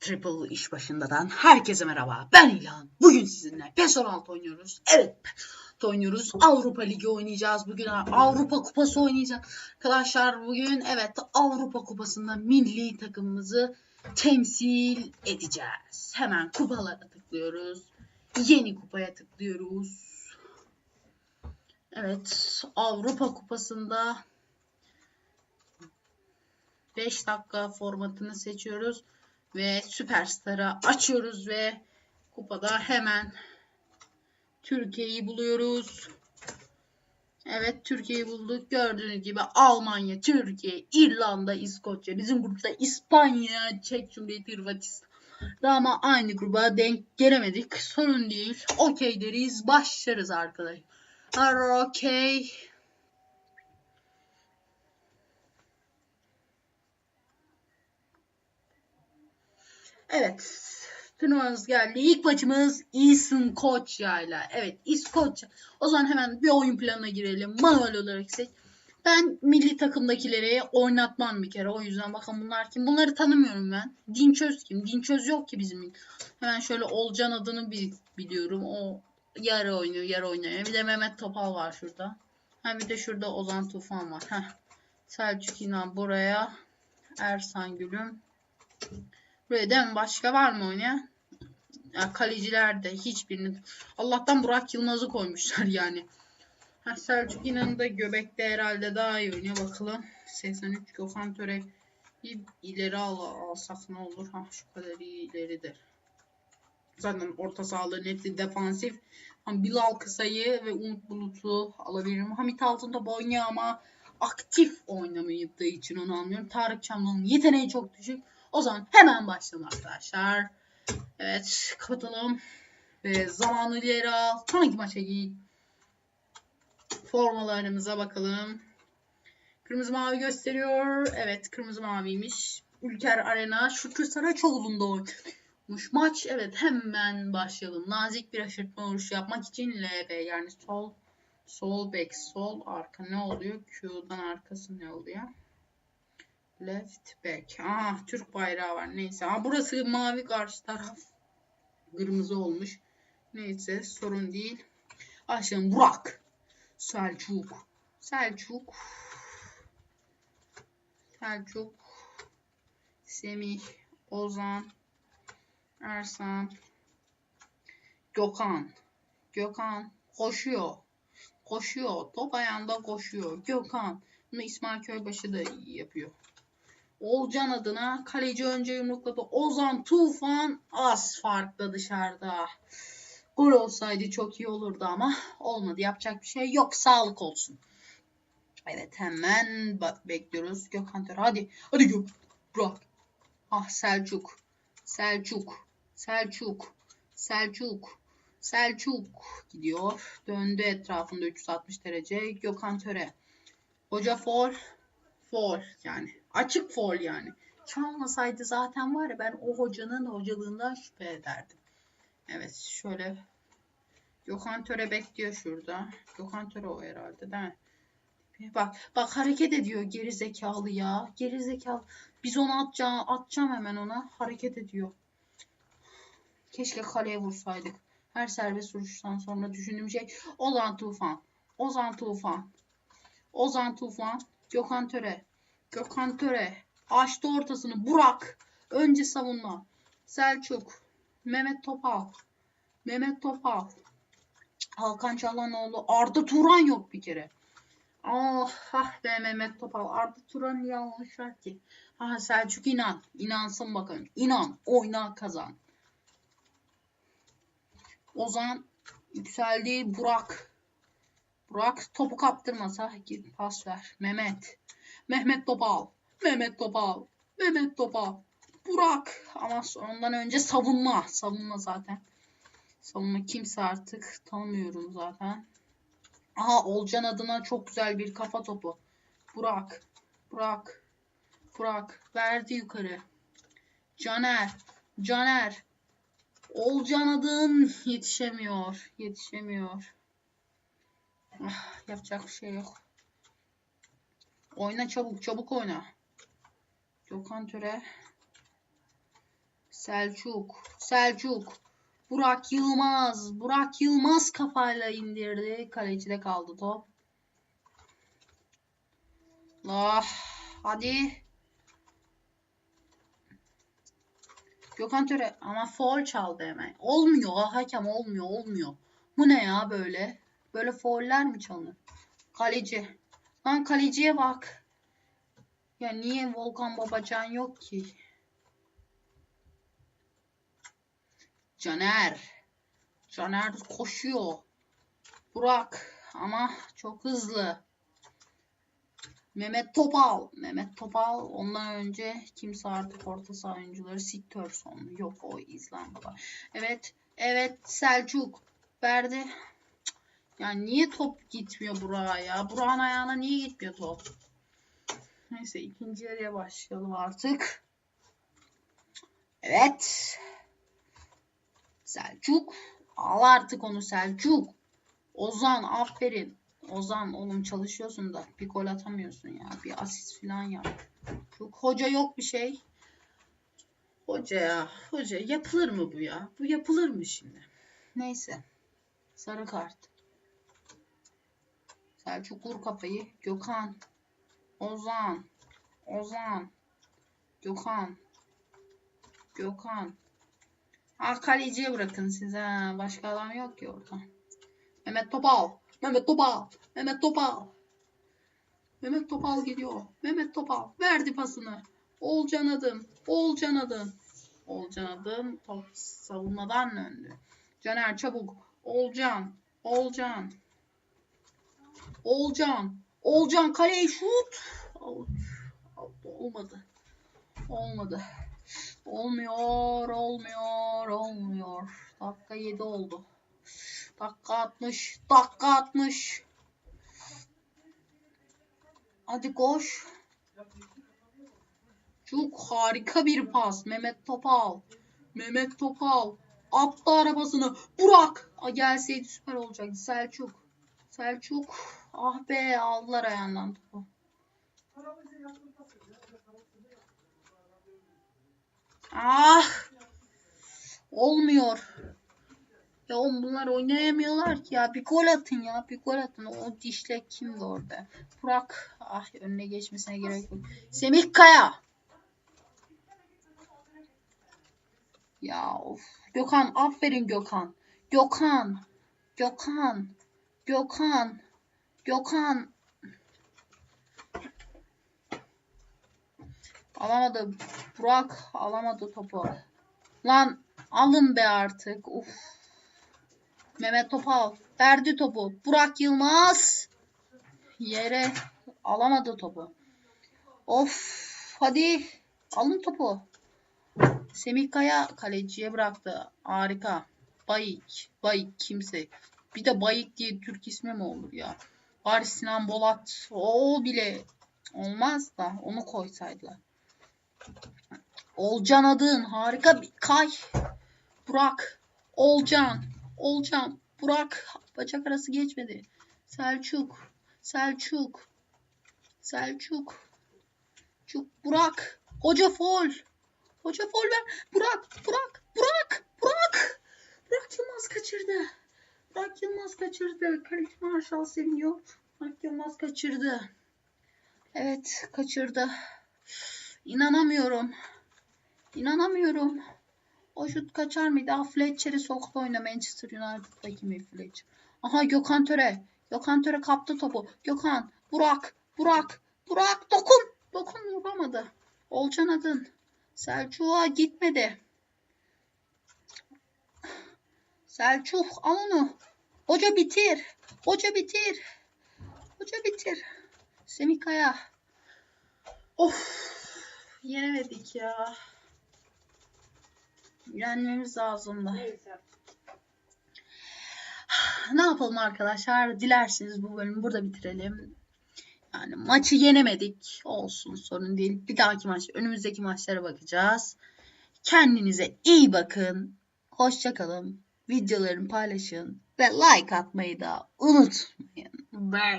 Triple iş başındadan herkese merhaba. Ben İlhan. Bugün sizinle PES 16 oynuyoruz. Evet oynuyoruz. Avrupa Ligi oynayacağız. Bugün Avrupa Kupası oynayacağız. Arkadaşlar bugün evet Avrupa Kupası'nda milli takımımızı temsil edeceğiz. Hemen kupalara tıklıyoruz. Yeni kupaya tıklıyoruz. Evet Avrupa Kupası'nda 5 dakika formatını seçiyoruz ve Süperstar'ı açıyoruz ve kupada hemen Türkiye'yi buluyoruz. Evet Türkiye'yi bulduk. Gördüğünüz gibi Almanya, Türkiye, İrlanda, İskoçya. Bizim grupta İspanya, Çek Cumhuriyeti, Hırvatistan. Ama aynı gruba denk gelemedik. Sorun değil. Okey deriz. Başlarız arkadaşlar. Okey. Evet. Turnuvamız geldi. İlk maçımız Eastern Koçya ile. Evet İskoçya. O zaman hemen bir oyun planına girelim. Manuel olarak seç. Ben milli takımdakileri oynatmam bir kere. O yüzden bakın bunlar kim? Bunları tanımıyorum ben. Dinçöz kim? Dinçöz yok ki bizim. Hemen şöyle Olcan adını bil- biliyorum. O yarı oynuyor, yarı oynuyor. Bir de Mehmet Topal var şurada. Ha bir de şurada Ozan Tufan var. Heh. Selçuk İnan buraya. Ersan Gülüm. Buraya? Başka var mı oynayan? Ya kaleciler de hiçbirini. Allah'tan Burak Yılmaz'ı koymuşlar yani. Ha, Selçuk İnan'ı da göbekte herhalde daha iyi oynuyor. Bakalım. 83 Gökhan Töre bir ileri al, alsak ne olur? Ha şu kadar iyi ileridir. Zaten orta sahaların hepsi defansif. Ama Bilal Kısa'yı ve Umut Bulut'u alabilirim. Hamit Altıntop oynuyor ama aktif oynamadığı için onu almıyorum. Tarık Çamlı'nın yeteneği çok düşük. O zaman hemen başlayalım arkadaşlar. Evet kapatalım. Ve zamanı ileri al. Sonraki maça git. Formalarımıza bakalım. Kırmızı mavi gösteriyor. Evet kırmızı maviymiş. Ülker Arena Şükrü Saraçoğlu'nda oynamış maç. Evet hemen başlayalım. Nazik bir aşırtma vuruşu yapmak için LB yani sol sol back sol arka ne oluyor? Q'dan arkası ne oluyor? Left back. Ah Türk bayrağı var. Neyse. Ha, burası mavi karşı taraf. Kırmızı olmuş. Neyse sorun değil. Başlayalım. Burak. Selçuk. Selçuk. Selçuk. Semih. Ozan. Ersan. Gökhan. Gökhan. Koşuyor. Koşuyor. Top ayağında koşuyor. Gökhan. Bunu İsmail Köybaşı da yapıyor. Olcan adına kaleci önce yumrukladı. Ozan Tufan az farklı dışarıda. Gol olsaydı çok iyi olurdu ama olmadı. Yapacak bir şey yok. Sağlık olsun. Evet hemen bekliyoruz. Gökhan Töre hadi. Hadi Gök. Bırak. Ah Selçuk. Selçuk. Selçuk. Selçuk. Selçuk gidiyor. Döndü etrafında 360 derece. Gökhan Töre. Hoca for. For yani. Açık foul yani. Çalmasaydı zaten var ya ben o hocanın hocalığından şüphe ederdim. Evet şöyle Gökhan Töre bekliyor şurada. Gökhan Töre o herhalde değil mi? Bak bak hareket ediyor geri zekalı ya. Geri zekalı. Biz onu atacağım, atacağım hemen ona. Hareket ediyor. Keşke kaleye vursaydık. Her serbest vuruştan sonra düşündüğüm şey Ozan Tufan. Ozan Tufan. Ozan Tufan. Gökhan Töre. Gökhan Töre. Açtı ortasını. Burak. Önce savunma. Selçuk. Mehmet Topal. Mehmet Topal. Hakan Çalhanoğlu. Arda Turan yok bir kere. Ah, ah be Mehmet Topal. Arda Turan yanlış ki. Ha Selçuk inan. İnansın bakın. İnan. Oyna kazan. Ozan yükseldi. Burak. Burak topu kaptırmasa git pas ver. Mehmet. Mehmet Topal. Mehmet Topal. Mehmet Topal. Burak. Ama ondan önce savunma. Savunma zaten. Savunma kimse artık tanımıyorum zaten. Aha Olcan adına çok güzel bir kafa topu. Burak. Burak. Burak. Verdi yukarı. Caner. Caner. Olcan adın yetişemiyor. Yetişemiyor. Ah, yapacak bir şey yok. Oyna çabuk çabuk oyna. Gökhan Töre. Selçuk. Selçuk. Burak Yılmaz. Burak Yılmaz kafayla indirdi. Kalecide kaldı top. Ah, hadi. Gökhan Töre ama foul çaldı hemen. Olmuyor hakem olmuyor olmuyor. Bu ne ya böyle? Böyle fauller mi çalınır? Kaleci. Lan kaleciye bak. Ya niye Volkan Babacan yok ki? Caner. Caner koşuyor. Burak ama çok hızlı. Mehmet Topal. Mehmet Topal ondan önce kimse artık orta saha oyuncuları Siktörsson. Yok o İzlanda'da. Evet. Evet Selçuk. Verdi. Cık. Ya niye top gitmiyor Burak'a ya? Burak'ın ayağına niye gitmiyor top? Neyse ikinci yarıya başlayalım artık. Evet. Selçuk. Al artık onu Selçuk. Ozan aferin. Ozan oğlum çalışıyorsun da bir gol atamıyorsun ya. Bir asist falan yap. Çok hoca yok bir şey. Hoca ya. Hoca yapılır mı bu ya? Bu yapılır mı şimdi? Neyse. Sarı kart. Selçuk vur kafayı. Gökhan. Ozan. Ozan. Gökhan. Gökhan. Ah kaleciye bırakın size. ha. Başka adam yok ki orada. Mehmet Topal. Mehmet Topal. Mehmet Topal. Mehmet Topal gidiyor. Mehmet Topal verdi pasını. Olcan Adın. Olcan Adın. Olcan Adın top savunmadan döndü. Caner çabuk. Olcan. Olcan. Olcan. Olcan kaleye şut. Out. Out. Olmadı. Olmadı. Olmuyor, olmuyor, olmuyor. Dakika 7 oldu. Dakika 60. Dakika 60. Hadi koş. Çok harika bir pas. Mehmet Topal. Mehmet Topal. Attı arabasını. Burak. Gelseydi süper olacaktı. Selçuk. Selçuk. Ah be aldılar ayağından topu. Ah. Olmuyor. Ya oğlum bunlar oynayamıyorlar ki ya. Bir gol atın ya. Bir gol atın. O dişlek kimdi orada? Burak. Ah önüne geçmesine gerek yok. Semih Kaya. Ya of. Gökhan aferin Gökhan. Gökhan. Gökhan. Gökhan. Gökhan. Alamadı. Burak alamadı topu. Lan alın be artık. Uf. Mehmet Topal verdi topu. Burak Yılmaz yere alamadı topu. Of hadi alın topu. Semih Kaya kaleciye bıraktı. Harika. Bayık. Bayık kimse. Bir de Bayık diye Türk ismi mi olur ya? Var Sinan Bolat. O bile olmaz da onu koysaydılar. Olcan adın harika bir kay. Burak. Olcan. Olcan. Burak. Bacak arası geçmedi. Selçuk. Selçuk. Selçuk. Çuk. Burak. Hoca fol. Hoca fol ver. Burak. Burak. Burak. Burak. Burak Yılmaz kaçırdı. Burak Yılmaz kaçırdı. Kaleci Marşal seviniyor. Burak Yılmaz kaçırdı. Evet kaçırdı. İnanamıyorum. İnanamıyorum. O şut kaçar mıydı? Ah Fletcher'i soktu oyuna Manchester United'daki mi Fletcher? Aha Gökhan Töre. Gökhan Töre kaptı topu. Gökhan. Burak. Burak. Burak. Dokun. Dokun vuramadı. Olcan Adın. Selçuk'a gitmedi. Selçuk al onu. Hoca bitir. Hoca bitir. Hoca bitir. Semih Kaya. Of. Yenemedik ya. Yenmemiz lazımdı. Neyse. Ne yapalım arkadaşlar? Dilerseniz bu bölümü burada bitirelim. Yani maçı yenemedik. Olsun sorun değil. Bir dahaki maç, önümüzdeki maçlara bakacağız. Kendinize iyi bakın. Hoşça kalın. Videolarımı paylaşın ve like atmayı da unutmayın. Bye.